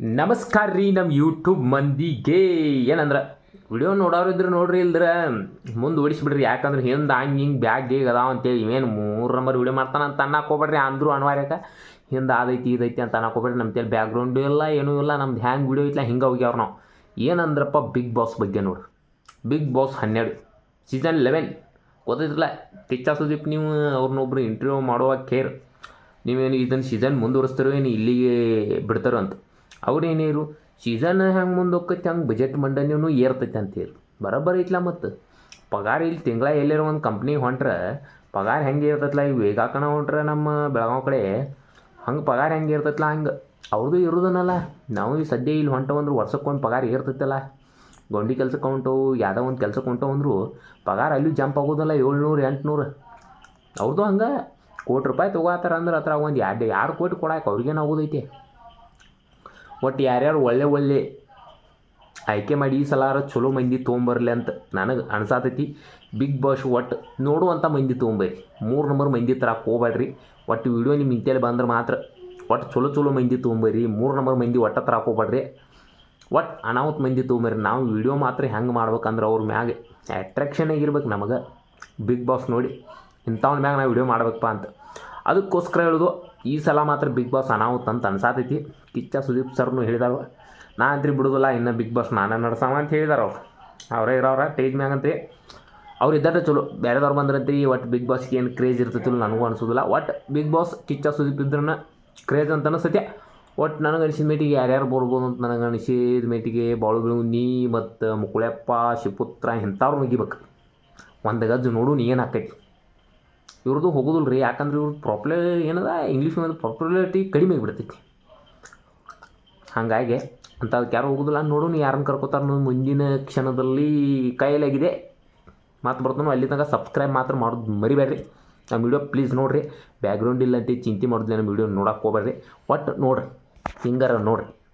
ನಮಸ್ಕಾರ ರೀ ನಮ್ಮ ಯೂಟ್ಯೂಬ್ ಮಂದಿಗೆ. ಏನಂದ್ರೆ ವಿಡಿಯೋ ನೋಡೋರು ಇದ್ರೆ ನೋಡ್ರಿ, ಇಲ್ದ್ರೆ ಮುಂದೆ ಓಡಿಸ್ಬಿಡ್ರಿ. ಯಾಕಂದ್ರೆ ಹಿಂದೆ ಹಂಗೆ ಹಿಂಗೆ ಬ್ಯಾಗ್ ಗೀಗ್ ಅದಾವ ಅಂತೇಳಿ ಇವೇನು ಮೂರು ನಂಬರ್ ವಿಡಿಯೋ ಮಾಡ್ತಾನೆ ಅಂತ ಅನ್ನಕ್ಕೆ ಅಂದ್ರು ಅನಿವಾರ್ಯಕ್ಕೆ ಹಿಂದೆ ಅದೈತಿ ಇದೈತಿ ಅಂತ ಅನ್ನಕ್ಕೆ ಹೋಗ್ಬೇಡ್ರಿ. ನಮ್ಮ ತೇಲಿ ಬ್ಯಾಕ್ಗ್ರೌಂಡು ಇಲ್ಲ, ಏನೂ ಇಲ್ಲ. ನಮ್ದು ಹ್ಯಾಂಗೆ ವಿಡಿಯೋ ಐತಿಲ್ಲ ಹಿಂಗೆ ಹೋಗ್ಯಾವ್ರು ನಾವು. ಏನಂದ್ರಪ್ಪ ಬಿಗ್ ಬಾಸ್ ಬಗ್ಗೆ ನೋಡ್ರಿ. ಬಿಗ್ ಬಾಸ್ ಹನ್ನೆರಡು ಸೀಸನ್ ಲೆವೆನ್ ಗೊತ್ತೈತಿಲ್ಲ ಕಿಚ್ಚ ಸುದೀಪ್ ನೀವು ಅವ್ರನ್ನೊಬ್ರು ಇಂಟರ್ವ್ಯೂ ಮಾಡುವ ಕೇರ್, ನೀವೇನು ಇದನ್ನು ಸೀಸನ್ ಮುಂದುವರಿಸ್ತಾರೋ ಏನು ಇಲ್ಲಿಗೆ ಬಿಡ್ತಾರೋ ಅಂತ. ಅವ್ರೇನೇರು ಸೀಸನ್ ಹೆಂಗೆ ಮುಂದೆ ಹೋಗ್ತೈತಿ ಹಂಗೆ ಬಜೆಟ್ ಮಂಡನೆಯೂ ಏರ್ತೈತಿ ಅಂತೇಳಿ ಬರೋಬ್ಬರ ಐತ್ಲ ಮತ್ತು. ಪಗಾರ ಇಲ್ಲಿ ತಿಂಗಳ ಎಲ್ಲಾರ ಒಂದು ಕಂಪ್ನಿಗೆ ಹೊಂಟ್ರೆ, ಪಗಾರ ಹೆಂಗೆ ಇರ್ತೈತಲ್ಲ ಈಗ ವೇಗಾಕಣ ಹೊಂಟ್ರೆ ನಮ್ಮ ಬೆಳಗಾವಿ ಕಡೆ. ಹಂಗೆ ಪಗಾರ ಹೆಂಗೆ ಇರ್ತೈತಲ್ಲ ಹಂಗೆ? ಅವ್ರದ್ದು ಇರೋದನ್ನಲ್ಲ ನಾವು ಈ ಸದ್ಯ ಇಲ್ಲಿ ಹೊಂಟವಂದ್ರೆ ವರ್ಷಕ್ಕೆ ಒಂದು ಪಗಾರ ಏರ್ತೈತಲ್ಲ. ಗೊಂಡಿ ಕೆಲಸಕ್ಕೆ ಹೊಂಟವು ಯಾವುದೋ ಒಂದು ಕೆಲಸಕ್ಕೆ ಹೊಂಟವು ಅಂದರು, ಪಗಾರ ಅಲ್ಲಿ ಜಂಪ್ ಆಗೋದಲ್ಲ ಏಳ್ನೂರು, ಎಂಟುನೂರು. ಅವ್ರದ್ದು ಹಂಗೆ. ಕೋಟಿ ರೂಪಾಯಿ ತೊಗೋತಾರ ಅಂದ್ರೆ ಹತ್ರ ಒಂದು ಎರಡು ಎರಡು ಕೋಟಿ ಕೊಡಕ್ಕೆ ಅವ್ರಿಗೇನು ಆಗೋದೈತಿ? ಒಟ್ಟು ಯಾರ್ಯಾರು ಒಳ್ಳೆ ಒಳ್ಳೆ ಆಯ್ಕೆ ಮಾಡಿ ಈ ಸಲಾರ ಚಲೋ ಮಂದಿ ತೊಗೊಂಬರ್ಲಿ ಅಂತ ನನಗೆ ಅನ್ಸಾತೈತಿ. ಬಿಗ್ ಬಾಸ್ ಒಟ್ಟು ನೋಡುವಂಥ ಮಂದಿ ತೊಗೊಂಬರ್ರಿ ಮೂರು ನಂಬರ್ ಮಂದಿ ತರಕ್ಕೆ ಹೋಗ್ಬೇಡ್ರಿ ಒಟ್ಟು ವಿಡಿಯೋ ನಿಮ್ಮ ಇಂತೇಳಿ ಬಂದ್ರೆ ಮಾತ್ರ ಒಟ್ಟು ಚಲೋ ಚಲೋ ಮಂದಿ ತೊಗೊಂಬರ್ರಿ ಮೂರು ನಂಬರ್ ಮಂದಿ ಒಟ್ಟ ತರಕ್ಕೆ ಹೋಗ್ಬೇಡ್ರಿ ಒಟ್ಟು ಅನಾಹುತ ಮಂದಿ ತೊಗೊಂಬರ್ರಿ ನಾವು ವಿಡಿಯೋ ಮಾತ್ರ ಹೆಂಗೆ ಮಾಡ್ಬೇಕಂದ್ರೆ ಅವ್ರ ಮ್ಯಾಗ ಅಟ್ರಾಕ್ಷನ್ ಆಗಿರ್ಬೇಕು ನಮಗೆ. ಬಿಗ್ ಬಾಸ್ ನೋಡಿ ಇಂಥವ್ನ ಮ್ಯಾಗ ನಾವು ವಿಡಿಯೋ ಮಾಡ್ಬೇಕಪ್ಪ ಅಂತ. ಅದಕ್ಕೋಸ್ಕರ ಹೇಳೋದು ಈ ಸಲ ಮಾತ್ರ ಬಿಗ್ ಬಾಸ್ ಅನಾಹುತ ಅಂತ ಅನ್ಸಾತೈತಿ. ಕಿಚ್ಚ ಸುದೀಪ್ ಸರ್ನು ಹೇಳಿದಾರು ನಾ ಅಂತ್ರಿ ಬಿಡುದಿಲ್ಲ, ಇನ್ನು ಬಿಗ್ ಬಾಸ್ ನಾನೇ ನಡ್ಸವ ಅಂತ ಹೇಳಿದಾರ ಅವ್ರು. ಅವರೇ ಇರೋರ ಟೇಜ್ ಮ್ಯಾಗ ಅಂತ್ರಿ. ಅವ್ರು ಇದ್ದಾರ ಚಲೋ. ಬೇರೆದವ್ರು ಬಂದ್ರಂತ್ರಿ ಒಟ್ಟು ಬಿಗ್ ಬಾಸ್ಗೆ ಏನು ಕ್ರೇಜ್ ಇರ್ತೈತಿಲ್ಲ ನನಗೂ ಅನ್ಸೋದಿಲ್ಲ. ಒಟ್ಟು ಬಿಗ್ ಬಾಸ್ ಕಿಚ್ಚ ಸುದೀಪ್ ಇದ್ರನ್ನ ಕ್ರೇಜ್ ಅಂತ ಅನಿಸ್ತೈತೆ ಒಟ್ಟು ನನಗೆ ಅನಿಸಿದ ಮೇಟಿಗೆ ಯಾರ್ಯಾರು ಬರ್ಬೋದು ಅಂತ ನನಗೆ ಅನಿಸಿದ ಮೇಟಿಗೆ ಬಾಳುಗಳು ನೀ ಮತ್ತು ಮುಕುಳೆಪ್ಪ ಶಿಪುತ್ರ ಇಂಥವ್ರು ಮುಗಿಬೇಕು ಒಂದು ಗಜ್ಜು ನೋಡು ನೀ ಏನು ಹಾಕೈತಿ ಇವ್ರದ್ದು ಹೋಗೋದಿಲ್ಲ ರೀ. ಯಾಕಂದ್ರೆ ಇವ್ರದ್ದು ಪ್ರಾಪ್ಲೇ ಏನದ? ಇಂಗ್ಲೀಷ್ ಮೇಲೆ ಪಾಪ್ಯುಲಾರಿಟಿ ಕಡಿಮೆ ಆಗಿಬಿಡ್ತೈತಿ. ಹಾಗಾಗಿ ಅಂತ ಅದಕ್ಕೆ ಯಾರು ಹೋಗೋದಿಲ್ಲ. ನೋಡೋಣ ಯಾರನ್ನ ಕರ್ಕೋತಾರೆ ಮುಂದಿನ ಕ್ಷಣದಲ್ಲಿ ಕೈಯಲ್ಲಾಗಿದೆ ಮಾತು ಬರ್ತಾನೋ ಅಲ್ಲಿ ತನಕ ಸಬ್ಸ್ಕ್ರೈಬ್ ಮಾತ್ರ ಮಾಡೋದು ಮರಿಬೇಡ್ರಿ. ನಮ್ಮ ವಿಡಿಯೋ ಪ್ಲೀಸ್ ನೋಡಿರಿ. ಬ್ಯಾಕ್ಗ್ರೌಂಡ್ ಇಲ್ಲ ಅಂತ ಚಿಂತೆ ಮಾಡೋದಿಲ್ಲ. ನಮ್ಮ ವಿಡಿಯೋ ನೋಡಕ್ಕೆ ಹೋಗ್ಬೇಡ್ರಿ. ಒಟ್ಟು ನೋಡಿರಿ. ಹಿಂಗಾರ ನೋಡಿರಿ.